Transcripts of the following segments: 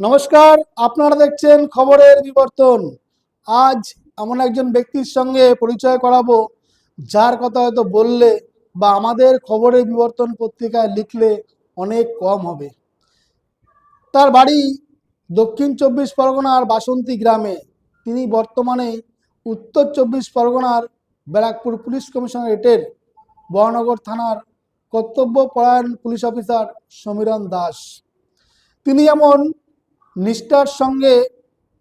নমস্কার, আপনারা দেখছেন খবরের বিবর্তন। আজ এমন একজন ব্যক্তির সঙ্গে পরিচয় করাবো, যার কথা হয়তো বললে বা আমাদের খবরের বিবর্তন পত্রিকায় লিখলে অনেক কম হবে। তার বাড়ি দক্ষিণ চব্বিশ পরগনার বাসন্তী গ্রামে। তিনি বর্তমানে উত্তর চব্বিশ পরগনার ব্যারাকপুর পুলিশ কমিশনারেটের বরানগর থানার কর্তব্য পরায়ণ পুলিশ অফিসার সমীরণ দাস। তিনি যেমন নিষ্ঠার সঙ্গে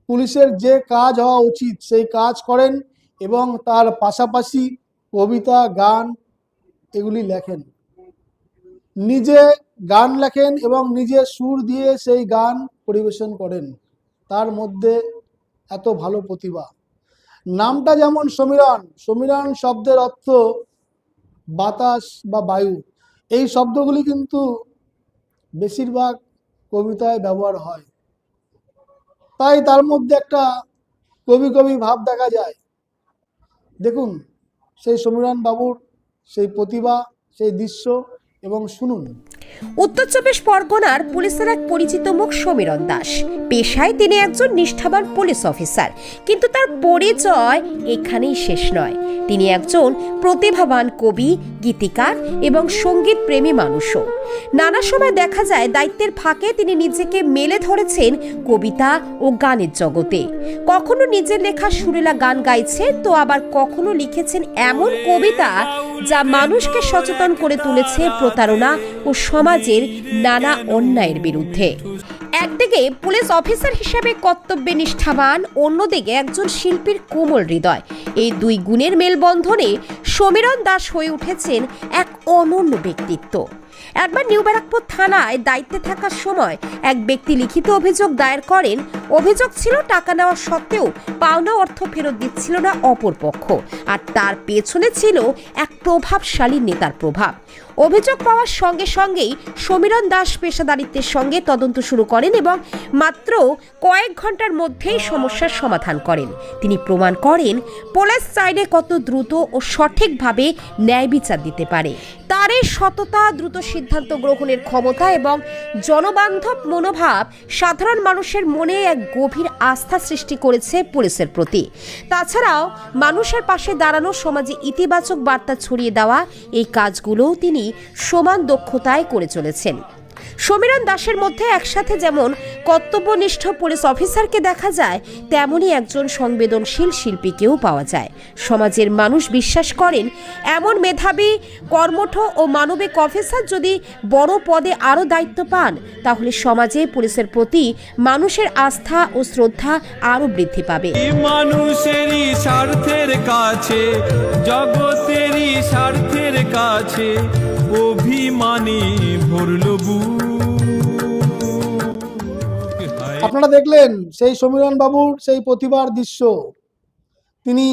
পুলিশের যে কাজ হওয়া উচিত, সেই কাজ করেন এবং তার পাশাপাশি কবিতা, গান এগুলি লেখেন। নিজে গান লেখেন এবং নিজে সুর দিয়ে সেই গান পরিবেশন করেন। তার মধ্যে এত ভালো প্রতিভা। নামটা যেমন সমীরণ সমীরণ শব্দের অর্থ বাতাস বা বায়ু। এই শব্দগুলি কিন্তু বেশিরভাগ কবিতায় ব্যবহার হয়। তাই তার মধ্যে একটা কবি কবি ভাব দেখা যায়। দেখুন, সেই সমীরণ বাবুর সেই প্রতিভা, সেই দৃশ্য এবং শুনুন। উত্তর চব্বিশ পরগনার পুলিশের এক পরিচিত মুখ সমীরণ দাস। পেশায় তিনি একজন নিষ্ঠাবান পুলিশ অফিসার। কিন্তু তার পরিচয় এখানেই শেষ নয়। তিনি একজন প্রতিভাবান কবি, গীতিকার এবং সংগীত প্রেমী মানুষও। নানা সময় দেখা যায় দায়িত্বের ফাঁকে তিনি নিজেকে মেলে ধরেছেন কবিতা ও গানের জগতে। কখনো নিজের লেখা সুরেলা গান গাইছে, তো আবার কখনো লিখেছেন এমন কবিতা যা মানুষকে সচেতন করে তুলেছে প্রতারণা ও সমাজের নানা অন্যায়ের বিরুদ্ধে। একদিকে পুলিশ অফিসার হিসেবে কর্তব্যে নিষ্ঠাবান, অন্যদিকে একজন শিল্পীর কোমল হৃদয়। এই দুই গুণের মেলবন্ধনে সমীরণ দাস হয়ে উঠেছেন এক অনন্য ব্যক্তিত্ব। একবার নিউ ব্যারাকপুর থানায় দায়িত্বে থাকার সময় এক ব্যক্তি লিখিত অভিযোগ দায়ের করেন। অভিযোগ ছিল, টাকা নেওয়া সত্ত্বেও পাওনা অর্থ ফেরত দিচ্ছিল না অপর পক্ষ আর তার পেছনে ছিল এক প্রভাবশালী নেতার প্রভাব। অভিযোগ পাওয়ার সঙ্গে সঙ্গেই সমীরণ দাস পেশাদারিত্বের সঙ্গে তদন্ত শুরু করেন এবং মাত্র কয়েক ঘণ্টার মধ্যেই সমস্যার সমাধান করেন। তিনি প্রমাণ করেন, পুলিশ চাইলে কত দ্রুত ও সঠিকভাবে ন্যায় বিচার দিতে পারে। তার এই সততা, দ্রুত সিদ্ধান্ত গ্রহণের ক্ষমতা এবং জনবান্ধব মনোভাব সাধারণ মানুষের মনে এক গভীর আস্থা সৃষ্টি করেছে পুলিশের প্রতি। তাছাড়াও মানুষের পাশে দাঁড়ানো সমাজে ইতিবাচক বার্তা ছড়িয়ে দেওয়া এই কাজগুলোও তিনি সমান দক্ষতায় করে চলেছেন। সমীরণ দাসের মধ্যে একসাথে যেমন কর্তব্যনিষ্ঠ পুলিশ অফিসারকে দেখা যায়, তেমনই একজন সংবেদনশীল শিল্পীকেও পাওয়া যায় সমাজের মানুষ বিশ্বাস করেন, এমন মেধাবী, কর্মঠ ও মানবিক অফিসার যদি বড় পদে আরও দায়িত্ব পান, তাহলে সমাজে পুলিশের প্রতি মানুষের আস্থা ও শ্রদ্ধা আরও বৃদ্ধি পাবে মানুষেরই স্বার্থের কাছে, জগতেরই স্বার্থের কাছে, অভিমানী ভরল বুক। আপনারা দেখলেন সেই সমীরণ বাবুর সেই প্রতিভার দৃশ্য। তিনি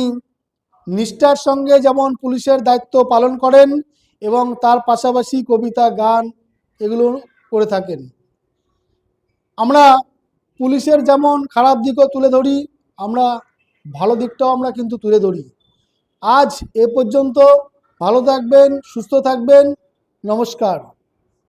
নিষ্ঠার সঙ্গে যেমন পুলিশের দায়িত্ব পালন করেন এবং তার পাশাপাশি কবিতা, গান এগুলো করে থাকেন। আমরা পুলিশের যেমন খারাপ দিকও তুলে ধরি, আমরা ভালো দিকটাও আমরা কিন্তু তুলে ধরি। আজ এ পর্যন্ত ভালো থাকবেন, সুস্থ থাকবেন, নমস্কার।